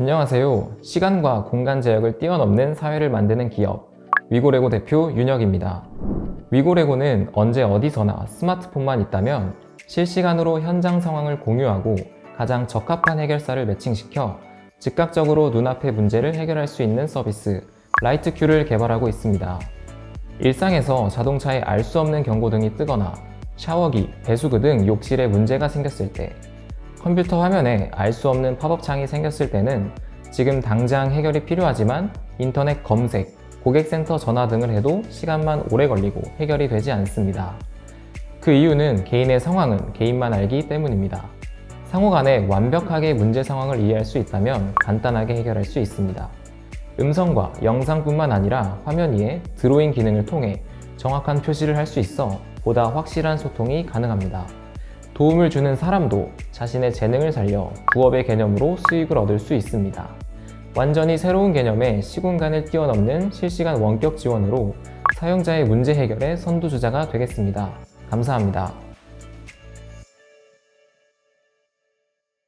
안녕하세요. 시간과 공간 제약을 뛰어넘는 사회를 만드는 기업 위고레고 대표 윤혁입니다. 위고레고는 언제 어디서나 스마트폰만 있다면 실시간으로 현장 상황을 공유하고 가장 적합한 해결사를 매칭시켜 즉각적으로 눈앞의 문제를 해결할 수 있는 서비스 라이트큐를 개발하고 있습니다. 일상에서 자동차에 알 수 없는 경고등이 뜨거나 샤워기, 배수구 등 욕실에 문제가 생겼을 때 컴퓨터 화면에 알 수 없는 팝업 창이 생겼을 때는 지금 당장 해결이 필요하지만 인터넷 검색, 고객센터 전화 등을 해도 시간만 오래 걸리고 해결이 되지 않습니다. 그 이유는 개인의 상황은 개인만 알기 때문입니다. 상호 간에 완벽하게 문제 상황을 이해할 수 있다면 간단하게 해결할 수 있습니다. 음성과 영상뿐만 아니라 화면 위에 드로잉 기능을 통해 정확한 표시를 할 수 있어 보다 확실한 소통이 가능합니다. 도움을 주는 사람도 자신의 재능을 살려 부업의 개념으로 수익을 얻을 수 있습니다. 완전히 새로운 개념의 시공간을 뛰어넘는 실시간 원격 지원으로 사용자의 문제 해결의 선두주자가 되겠습니다. 감사합니다.